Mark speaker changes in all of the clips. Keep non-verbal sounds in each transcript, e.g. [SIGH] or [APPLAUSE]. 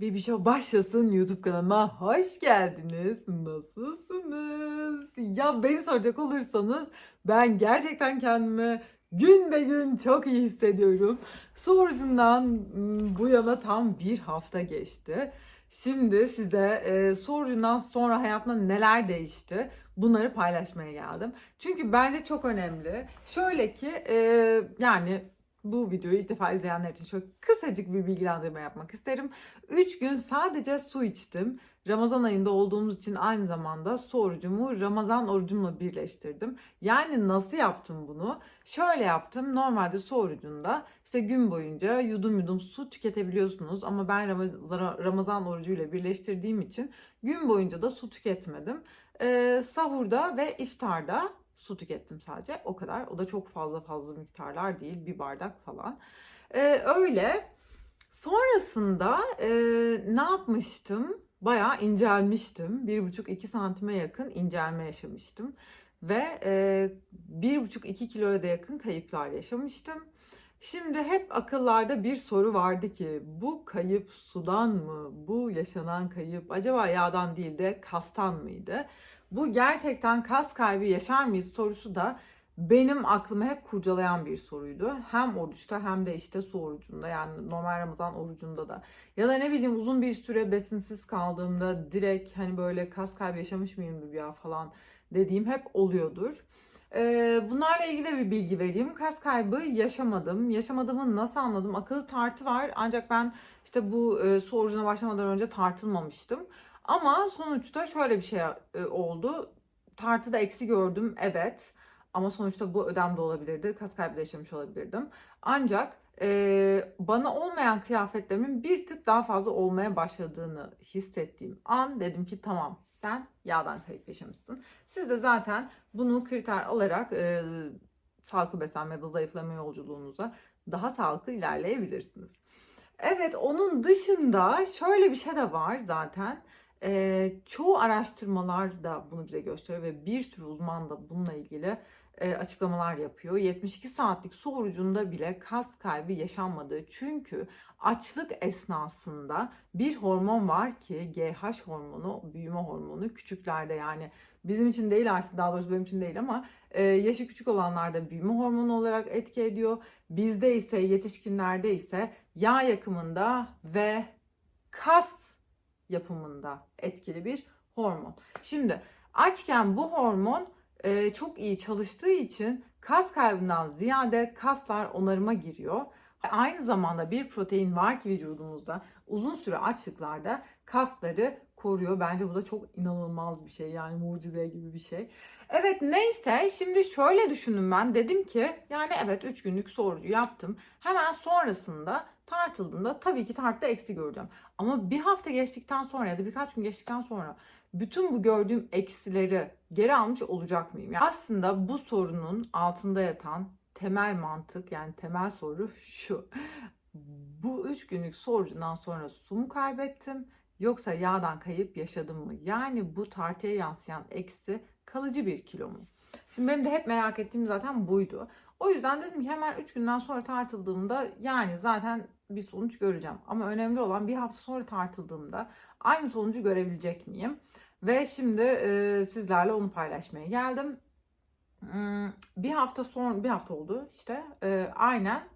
Speaker 1: Baby Show başlasın YouTube kanalıma hoş geldiniz. Nasılsınız? Ya beni soracak olursanız ben gerçekten kendimi gün be gün çok iyi hissediyorum. Sorucundan mm, bu yana tam bir hafta geçti. Şimdi size e, sorucundan sonra hayatımda neler değişti bunları paylaşmaya geldim. Çünkü bence çok önemli. Şöyle ki e, yani bu videoyu ilk defa izleyenler için şöyle kısacık bir bilgilendirme yapmak isterim. 3 gün sadece su içtim. Ramazan ayında olduğumuz için aynı zamanda su orucumu Ramazan orucumla birleştirdim. Yani nasıl yaptım bunu? Şöyle yaptım. Normalde su orucunda işte gün boyunca yudum yudum su tüketebiliyorsunuz. Ama ben Ramazan, orucuyla birleştirdiğim için gün boyunca da su tüketmedim. Ee, sahurda ve iftarda su tükettim sadece. O kadar. O da çok fazla fazla miktarlar değil. Bir bardak falan. Ee, öyle. Sonrasında e, ne yapmıştım? Bayağı incelmiştim. 1,5-2 santime yakın incelme yaşamıştım. Ve e, 1,5-2 kiloya da yakın kayıplar yaşamıştım. Şimdi hep akıllarda bir soru vardı ki bu kayıp sudan mı? Bu yaşanan kayıp acaba yağdan değil de kastan mıydı? Bu gerçekten kas kaybı yaşar mıyız sorusu da benim aklımı hep kurcalayan bir soruydu. Hem oruçta hem de işte su orucunda yani normal Ramazan orucunda da. Ya da ne bileyim uzun bir süre besinsiz kaldığımda direkt hani böyle kas kaybı yaşamış mıyım ya falan dediğim hep oluyordur. Ee, bunlarla ilgili bir bilgi vereyim. Kas kaybı yaşamadım. Yaşamadığımı nasıl anladım? Akıllı tartı var ancak ben işte bu e, su orucuna başlamadan önce tartılmamıştım. Ama sonuçta şöyle bir şey e, oldu. Tartıda eksi gördüm evet. Ama sonuçta bu ödem de olabilirdi. Kas kaybı da yaşamış olabilirdim. Ancak e, bana olmayan kıyafetlerimin bir tık daha fazla olmaya başladığını hissettiğim an dedim ki tamam sen yağdan kayıp yaşamışsın. Siz de zaten bunu kriter alarak e, sağlıklı beslenme ya da zayıflama yolculuğunuza daha sağlıklı ilerleyebilirsiniz. Evet onun dışında şöyle bir şey de var zaten. E, çoğu araştırmalar da bunu bize gösteriyor ve bir sürü uzman da bununla ilgili e, açıklamalar yapıyor. 72 saatlik su orucunda bile kas kaybı yaşanmadığı çünkü açlık esnasında bir hormon var ki GH hormonu, büyüme hormonu küçüklerde yani bizim için değil artık daha doğrusu benim için değil ama e, yaşı küçük olanlarda büyüme hormonu olarak etki ediyor. Bizde ise yetişkinlerde ise yağ yakımında ve kas yapımında etkili bir hormon. Şimdi açken bu hormon e, çok iyi çalıştığı için kas kaybından ziyade kaslar onarıma giriyor. Aynı zamanda bir protein var ki vücudumuzda uzun süre açlıklarda kasları koruyor. Bence bu da çok inanılmaz bir şey yani mucize gibi bir şey. Evet neyse şimdi şöyle düşündüm ben. Dedim ki yani evet 3 günlük sorucu yaptım. Hemen sonrasında tartıldığında tabii ki tartıda eksi göreceğim. Ama bir hafta geçtikten sonra ya da birkaç gün geçtikten sonra bütün bu gördüğüm eksileri geri almış olacak mıyım? Yani aslında bu sorunun altında yatan temel mantık yani temel soru şu. Bu üç günlük sorucundan sonra su mu kaybettim yoksa yağdan kayıp yaşadım mı? Yani bu tartıya yansıyan eksi kalıcı bir kilo mu? Şimdi benim de hep merak ettiğim zaten buydu. O yüzden dedim ki hemen 3 günden sonra tartıldığımda yani zaten bir sonuç göreceğim. Ama önemli olan bir hafta sonra tartıldığımda aynı sonucu görebilecek miyim? Ve şimdi e, sizlerle onu paylaşmaya geldim. Hmm, bir hafta sonra bir hafta oldu işte e, aynen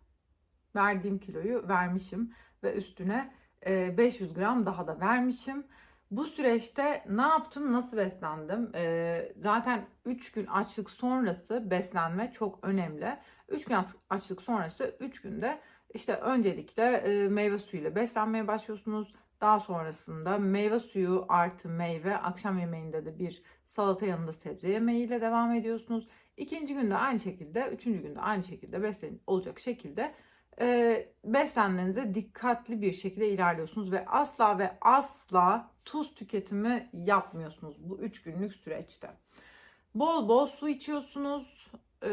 Speaker 1: verdiğim kiloyu vermişim ve üstüne e, 500 gram daha da vermişim. Bu süreçte ne yaptım, nasıl beslendim? E, zaten 3 gün açlık sonrası beslenme çok önemli. 3 gün açlık sonrası 3 günde işte öncelikle e, meyve suyuyla beslenmeye başlıyorsunuz. Daha sonrasında meyve suyu artı meyve, akşam yemeğinde de bir salata yanında sebze yemeğiyle devam ediyorsunuz. İkinci günde aynı şekilde, üçüncü günde aynı şekilde beslen olacak şekilde e, beslenmenize dikkatli bir şekilde ilerliyorsunuz ve asla ve asla tuz tüketimi yapmıyorsunuz bu üç günlük süreçte. Bol bol su içiyorsunuz. E,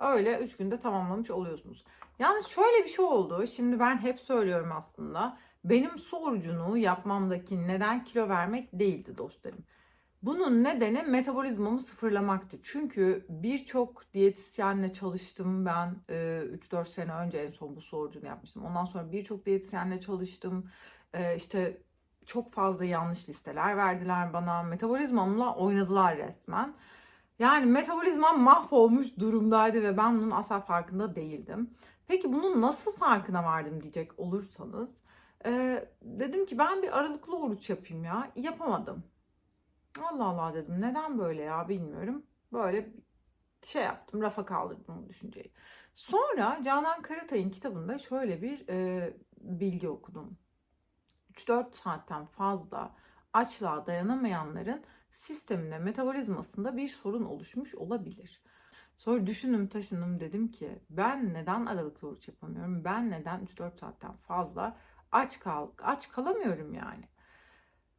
Speaker 1: öyle üç günde tamamlamış oluyorsunuz. Yalnız şöyle bir şey oldu. Şimdi ben hep söylüyorum aslında. Benim su orucunu yapmamdaki neden kilo vermek değildi dostlarım. Bunun nedeni metabolizmamı sıfırlamaktı. Çünkü birçok diyetisyenle çalıştım ben. Ee, 3-4 sene önce en son bu sorucunu yapmıştım. Ondan sonra birçok diyetisyenle çalıştım. Ee, işte çok fazla yanlış listeler verdiler bana. Metabolizmamla oynadılar resmen. Yani metabolizmam mahvolmuş durumdaydı ve ben bunun asla farkında değildim. Peki bunun nasıl farkına vardım diyecek olursanız. e, dedim ki ben bir aralıklı oruç yapayım ya. Yapamadım. Allah Allah dedim. Neden böyle ya bilmiyorum. Böyle şey yaptım. Rafa kaldırdım bu düşünceyi. Sonra Canan Karatay'ın kitabında şöyle bir e, bilgi okudum. 3-4 saatten fazla açlığa dayanamayanların sisteminde, metabolizmasında bir sorun oluşmuş olabilir. Sonra düşündüm taşındım dedim ki ben neden aralıklı oruç yapamıyorum? Ben neden 3-4 saatten fazla aç kal aç kalamıyorum yani?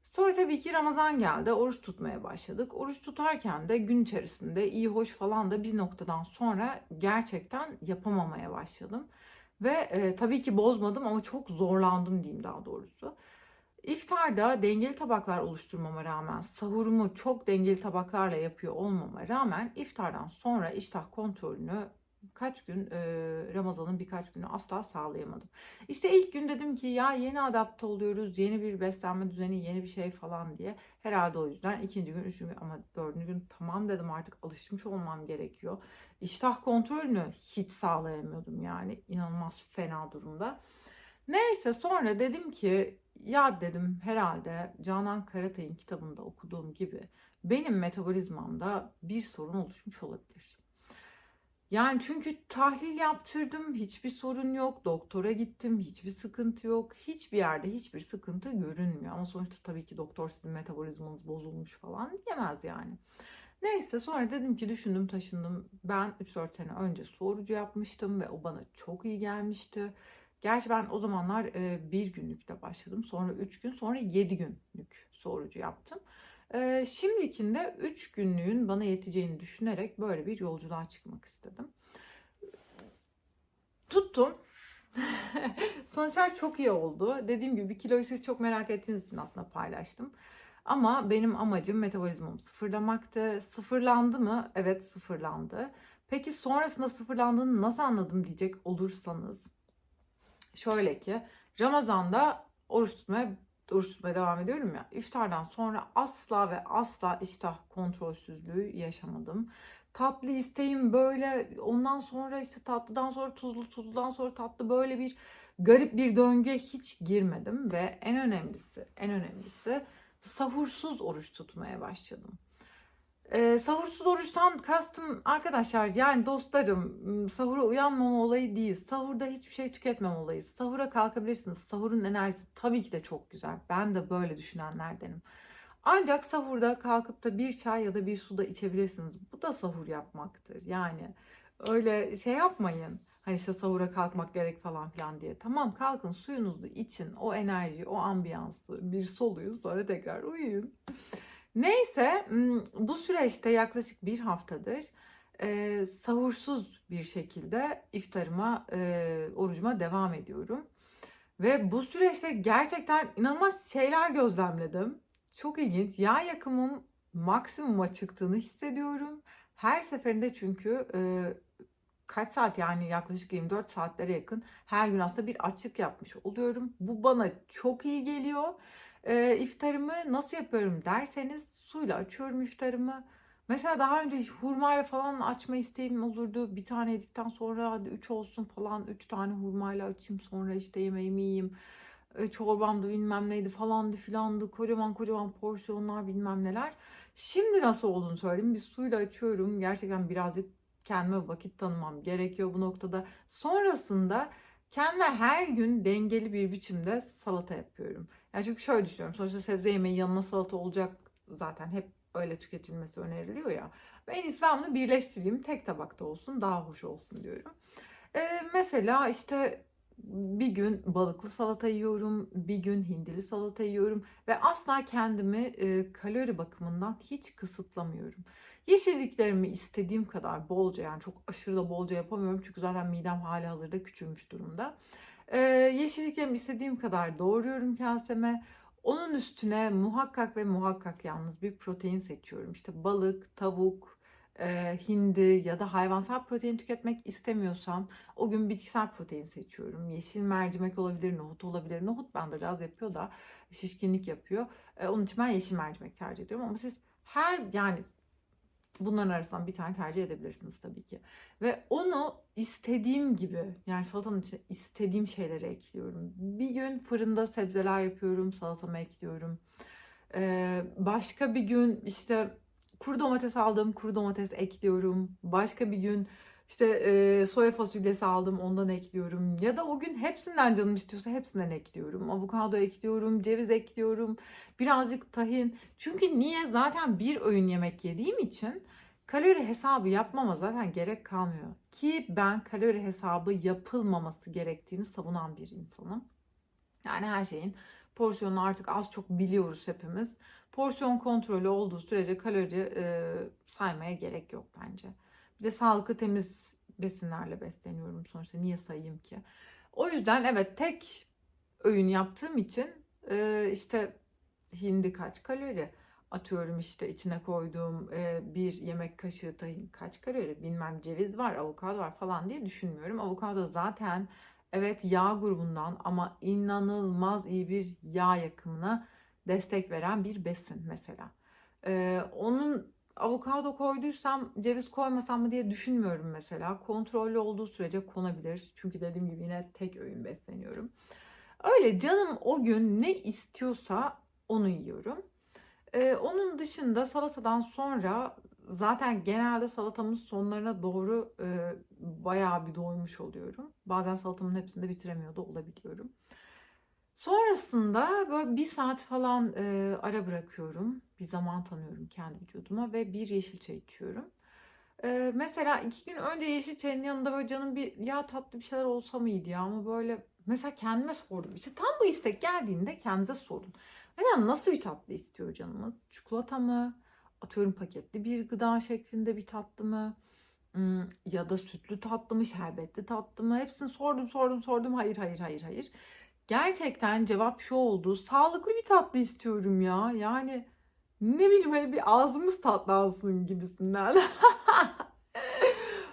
Speaker 1: Sonra tabii ki Ramazan geldi. Oruç tutmaya başladık. Oruç tutarken de gün içerisinde iyi hoş falan da bir noktadan sonra gerçekten yapamamaya başladım. Ve e, tabii ki bozmadım ama çok zorlandım diyeyim daha doğrusu. İftarda dengeli tabaklar oluşturmama rağmen, sahurumu çok dengeli tabaklarla yapıyor olmama rağmen iftardan sonra iştah kontrolünü kaç gün e, Ramazan'ın birkaç günü asla sağlayamadım. İşte ilk gün dedim ki ya yeni adapte oluyoruz, yeni bir beslenme düzeni, yeni bir şey falan diye. Herhalde o yüzden ikinci gün, üçüncü gün ama dördüncü gün tamam dedim artık alışmış olmam gerekiyor. İştah kontrolünü hiç sağlayamıyordum yani inanılmaz fena durumda. Neyse sonra dedim ki ya dedim herhalde Canan Karatay'ın kitabında okuduğum gibi benim metabolizmamda bir sorun oluşmuş olabilir. Yani çünkü tahlil yaptırdım, hiçbir sorun yok. Doktora gittim, hiçbir sıkıntı yok. Hiçbir yerde hiçbir sıkıntı görünmüyor. Ama sonuçta tabii ki doktor sizin metabolizmanız bozulmuş falan diyemez yani. Neyse sonra dedim ki düşündüm taşındım. Ben 3-4 sene önce sorucu yapmıştım ve o bana çok iyi gelmişti. Gerçi ben o zamanlar bir günlükte başladım. Sonra 3 gün, sonra 7 günlük sorucu yaptım. Şimdikinde 3 günlüğün bana yeteceğini düşünerek böyle bir yolculuğa çıkmak istedim. Tuttum. [LAUGHS] Sonuçlar çok iyi oldu. Dediğim gibi bir kiloyu siz çok merak ettiğiniz için aslında paylaştım. Ama benim amacım metabolizmamı sıfırlamaktı. Sıfırlandı mı? Evet sıfırlandı. Peki sonrasında sıfırlandığını nasıl anladım diyecek olursanız şöyle ki Ramazan'da oruç tutmaya oruç tutmaya devam ediyorum ya. İftardan sonra asla ve asla iştah kontrolsüzlüğü yaşamadım. Tatlı isteğim böyle ondan sonra işte tatlıdan sonra tuzlu tuzludan sonra tatlı böyle bir garip bir döngüye hiç girmedim ve en önemlisi en önemlisi sahursuz oruç tutmaya başladım. Ee, sahursuz oruçtan kastım arkadaşlar yani dostlarım sahura uyanmama olayı değil. Sahurda hiçbir şey tüketmem olayı. Sahura kalkabilirsiniz. Sahurun enerjisi tabii ki de çok güzel. Ben de böyle düşünenlerdenim. Ancak sahurda kalkıp da bir çay ya da bir su da içebilirsiniz. Bu da sahur yapmaktır. Yani öyle şey yapmayın. Hani işte sahura kalkmak gerek falan filan diye. Tamam kalkın suyunuzu için o enerjiyi, o ambiyansı bir soluyun sonra tekrar uyuyun. Neyse bu süreçte yaklaşık bir haftadır e, sahursuz bir şekilde iftarıma, e, orucuma devam ediyorum. Ve bu süreçte gerçekten inanılmaz şeyler gözlemledim. Çok ilginç. Yağ yakımım maksimuma çıktığını hissediyorum. Her seferinde çünkü e, kaç saat yani yaklaşık 24 saatlere yakın her gün aslında bir açık yapmış oluyorum. Bu bana çok iyi geliyor. E, iftarımı nasıl yapıyorum derseniz suyla açıyorum iftarımı. Mesela daha önce hurmayla falan açma isteğim olurdu. Bir tane yedikten sonra hadi 3 olsun falan. 3 tane hurmayla açayım sonra işte yemeğimi yiyeyim. E, çorbamdı bilmem neydi falandı filandı. Kocaman kocaman porsiyonlar bilmem neler. Şimdi nasıl olduğunu söyleyeyim. Bir suyla açıyorum. Gerçekten birazcık kendime vakit tanımam gerekiyor bu noktada. Sonrasında kendime her gün dengeli bir biçimde salata yapıyorum. Yani çünkü şöyle düşünüyorum. Sonuçta sebze yemeği yanına salata olacak zaten hep öyle tüketilmesi öneriliyor ya. Ve en iyisi ben bunu birleştireyim. Tek tabakta olsun daha hoş olsun diyorum. Ee, mesela işte bir gün balıklı salata yiyorum, bir gün hindili salata yiyorum ve asla kendimi e, kalori bakımından hiç kısıtlamıyorum. Yeşilliklerimi istediğim kadar bolca yani çok aşırı da bolca yapamıyorum çünkü zaten midem hali hazırda küçülmüş durumda. Ee, yeşilliklerimi istediğim kadar doğruyorum kaseme. Onun üstüne muhakkak ve muhakkak yalnız bir protein seçiyorum. İşte balık, tavuk, e, hindi ya da hayvansal protein tüketmek istemiyorsam o gün bitkisel protein seçiyorum. Yeşil mercimek olabilir, nohut olabilir. Nohut bende gaz yapıyor da şişkinlik yapıyor. E, onun için ben yeşil mercimek tercih ediyorum. Ama siz her yani bunların arasından bir tane tercih edebilirsiniz tabii ki. Ve onu istediğim gibi yani salatanın içine istediğim şeyleri ekliyorum. Bir gün fırında sebzeler yapıyorum, salatama ekliyorum. Ee, başka bir gün işte kuru domates aldım, kuru domates ekliyorum. Başka bir gün işte e, soya fasulyesi aldım, ondan ekliyorum. Ya da o gün hepsinden canım istiyorsa hepsinden ekliyorum. Avokado ekliyorum, ceviz ekliyorum, birazcık tahin. Çünkü niye? Zaten bir öğün yemek yediğim için kalori hesabı yapmama zaten gerek kalmıyor. Ki ben kalori hesabı yapılmaması gerektiğini savunan bir insanım. Yani her şeyin porsiyonunu artık az çok biliyoruz hepimiz. Porsiyon kontrolü olduğu sürece kalori e, saymaya gerek yok bence. De sağlıklı temiz besinlerle besleniyorum sonuçta niye sayayım ki? O yüzden evet tek öğün yaptığım için e, işte hindi kaç kalori atıyorum işte içine koyduğum e, bir yemek kaşığı tahin kaç kalori bilmem ceviz var avokado var falan diye düşünmüyorum. Avokado zaten evet yağ grubundan ama inanılmaz iyi bir yağ yakımına destek veren bir besin mesela. E, onun avokado koyduysam ceviz koymasam mı diye düşünmüyorum mesela. Kontrollü olduğu sürece konabilir. Çünkü dediğim gibi yine tek öğün besleniyorum. Öyle canım o gün ne istiyorsa onu yiyorum. Ee, onun dışında salatadan sonra zaten genelde salatamın sonlarına doğru e, bayağı bir doymuş oluyorum. Bazen salatamın hepsini de bitiremiyor da olabiliyorum. Sonrasında böyle bir saat falan e, ara bırakıyorum. Bir zaman tanıyorum kendi vücuduma ve bir yeşil çay içiyorum. E, mesela iki gün önce yeşil çayın yanında böyle canım bir ya tatlı bir şeyler olsa mıydı ya ama böyle mesela kendime sordum. İşte tam bu istek geldiğinde kendinize sorun. Mesela nasıl bir tatlı istiyor canımız? Çikolata mı? Atıyorum paketli bir gıda şeklinde bir tatlı mı? Hmm, Ya da sütlü tatlı mı? Şerbetli tatlı mı? Hepsini sordum sordum sordum. Hayır hayır hayır hayır. Gerçekten cevap şu oldu. Sağlıklı bir tatlı istiyorum ya. Yani ne bileyim hani bir ağzımız tatlansın gibisinden. [LAUGHS]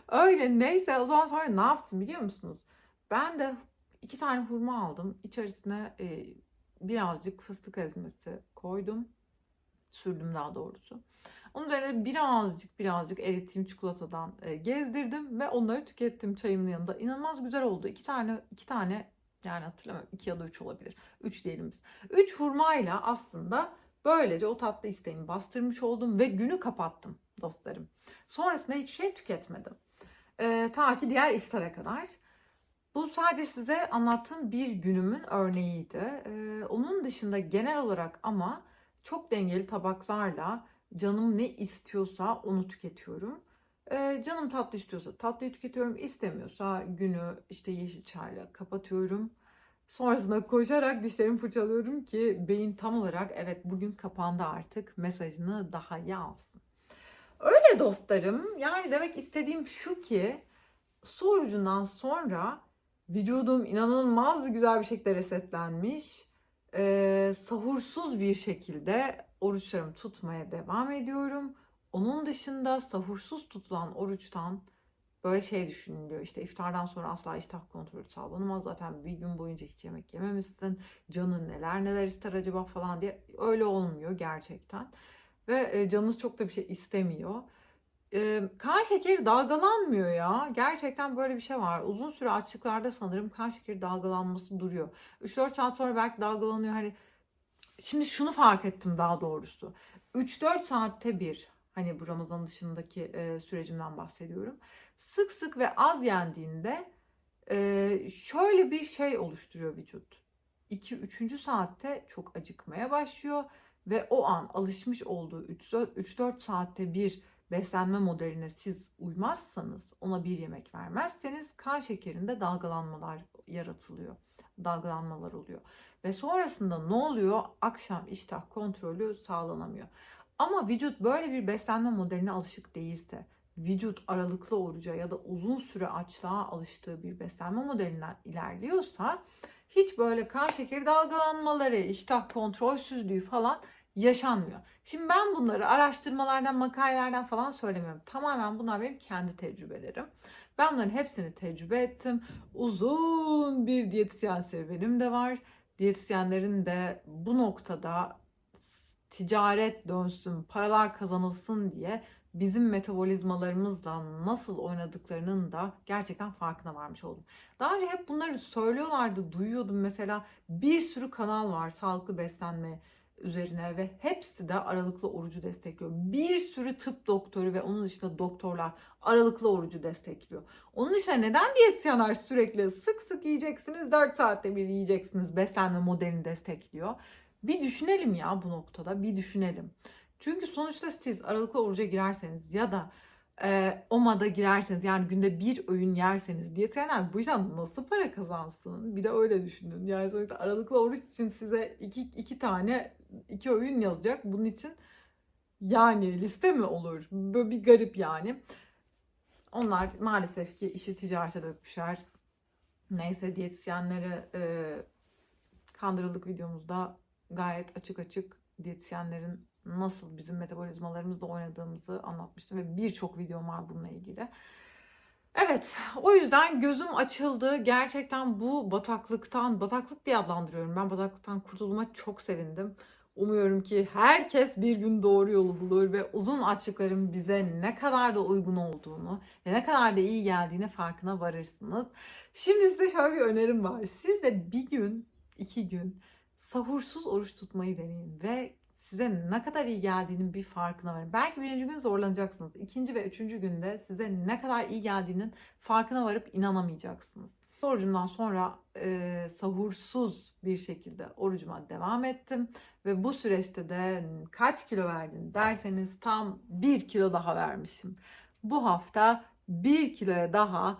Speaker 1: Öyle neyse o zaman sonra ne yaptım biliyor musunuz? Ben de iki tane hurma aldım. İçerisine e, birazcık fıstık ezmesi koydum. Sürdüm daha doğrusu. Onun üzerine birazcık birazcık erittiğim çikolatadan e, gezdirdim ve onları tükettim çayımın yanında. İnanılmaz güzel oldu. İki tane iki tane yani hatırlamıyorum iki ya da üç olabilir. Üç diyelim biz. Üç hurmayla aslında böylece o tatlı isteğimi bastırmış oldum ve günü kapattım dostlarım. Sonrasında hiçbir şey tüketmedim. E, ta ki diğer iftara kadar. Bu sadece size anlattığım bir günümün örneğiydi. Ee, onun dışında genel olarak ama çok dengeli tabaklarla canım ne istiyorsa onu tüketiyorum. Ee, canım tatlı istiyorsa tatlıyı tüketiyorum. İstemiyorsa günü işte yeşil çayla kapatıyorum. Sonrasında koşarak dişlerimi fırçalıyorum ki beyin tam olarak evet bugün kapandı artık mesajını daha iyi alsın. Öyle dostlarım. Yani demek istediğim şu ki su orucundan sonra Vücudum inanılmaz güzel bir şekilde resetlenmiş. Ee, sahursuz bir şekilde oruçlarımı tutmaya devam ediyorum. Onun dışında sahursuz tutulan oruçtan böyle şey düşünülüyor. İşte iftardan sonra asla iştah kontrolü sağlanamaz. Zaten bir gün boyunca hiç yemek yememişsin. Canın neler neler ister acaba falan diye. Öyle olmuyor gerçekten. Ve e, canınız çok da bir şey istemiyor. Ee, kan şekeri dalgalanmıyor ya. Gerçekten böyle bir şey var. Uzun süre açlıklarda sanırım kan şekeri dalgalanması duruyor. 3-4 saat sonra belki dalgalanıyor. Hani şimdi şunu fark ettim daha doğrusu. 3-4 saatte bir hani bu Ramazan dışındaki e, sürecimden bahsediyorum. Sık sık ve az yendiğinde e, şöyle bir şey oluşturuyor vücut. 2-3. saatte çok acıkmaya başlıyor ve o an alışmış olduğu 3-4 saatte bir beslenme modeline siz uymazsanız, ona bir yemek vermezseniz kan şekerinde dalgalanmalar yaratılıyor. Dalgalanmalar oluyor. Ve sonrasında ne oluyor? Akşam iştah kontrolü sağlanamıyor. Ama vücut böyle bir beslenme modeline alışık değilse, vücut aralıklı oruca ya da uzun süre açlığa alıştığı bir beslenme modelinden ilerliyorsa hiç böyle kan şekeri dalgalanmaları, iştah kontrolsüzlüğü falan yaşanmıyor. Şimdi ben bunları araştırmalardan, makalelerden falan söylemiyorum. Tamamen bunlar benim kendi tecrübelerim. Ben bunların hepsini tecrübe ettim. Uzun bir diyetisyen serüvenim de var. Diyetisyenlerin de bu noktada ticaret dönsün, paralar kazanılsın diye bizim metabolizmalarımızla nasıl oynadıklarının da gerçekten farkına varmış oldum. Daha önce hep bunları söylüyorlardı, duyuyordum. Mesela bir sürü kanal var sağlıklı beslenme üzerine ve hepsi de aralıklı orucu destekliyor. Bir sürü tıp doktoru ve onun dışında doktorlar aralıklı orucu destekliyor. Onun dışında neden diyetisyenler sürekli sık sık yiyeceksiniz, 4 saatte bir yiyeceksiniz beslenme modelini destekliyor? Bir düşünelim ya bu noktada, bir düşünelim. Çünkü sonuçta siz aralıklı oruca girerseniz ya da e, OMA'da girerseniz yani günde bir öğün yerseniz diyetisyenler bu işten nasıl para kazansın? Bir de öyle düşünün. Yani sonuçta aralıklı oruç için size iki, iki tane iki öğün yazacak. Bunun için yani liste mi olur? Böyle bir garip yani. Onlar maalesef ki işi ticarete dökmüşler. Neyse diyetisyenlere e, kandırıldık videomuzda gayet açık açık diyetisyenlerin nasıl bizim metabolizmalarımızla oynadığımızı anlatmıştım ve birçok videom var bununla ilgili. Evet, o yüzden gözüm açıldı. Gerçekten bu bataklıktan, bataklık diye adlandırıyorum. Ben bataklıktan kurtulduğuma çok sevindim. Umuyorum ki herkes bir gün doğru yolu bulur ve uzun açlıkların bize ne kadar da uygun olduğunu ve ne kadar da iyi geldiğine farkına varırsınız. Şimdi size şöyle bir önerim var. Siz de bir gün, iki gün sahursuz oruç tutmayı deneyin ve size ne kadar iyi geldiğinin bir farkına varın. Belki birinci gün zorlanacaksınız. İkinci ve üçüncü günde size ne kadar iyi geldiğinin farkına varıp inanamayacaksınız. Orucumdan sonra e, sahursuz bir şekilde orucuma devam ettim. Ve bu süreçte de kaç kilo verdin derseniz tam bir kilo daha vermişim. Bu hafta bir kiloya daha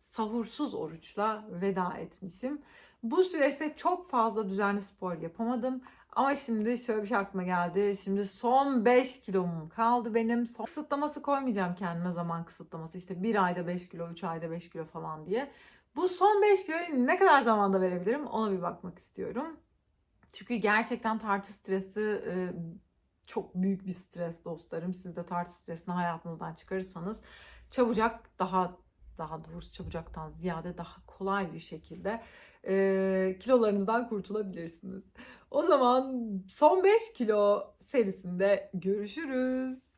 Speaker 1: sahursuz oruçla veda etmişim. Bu süreçte çok fazla düzenli spor yapamadım. Ama şimdi şöyle bir şey aklıma geldi. Şimdi son 5 kilom kaldı benim. Son kısıtlaması koymayacağım kendime zaman kısıtlaması. İşte bir ayda 5 kilo, 3 ayda 5 kilo falan diye. Bu son 5 kiloyu ne kadar zamanda verebilirim ona bir bakmak istiyorum. Çünkü gerçekten tartı stresi e, çok büyük bir stres dostlarım. Siz de tartı stresini hayatınızdan çıkarırsanız çabucak daha daha doğrusu çabucaktan ziyade daha kolay bir şekilde e, kilolarınızdan kurtulabilirsiniz. O zaman son 5 kilo serisinde görüşürüz.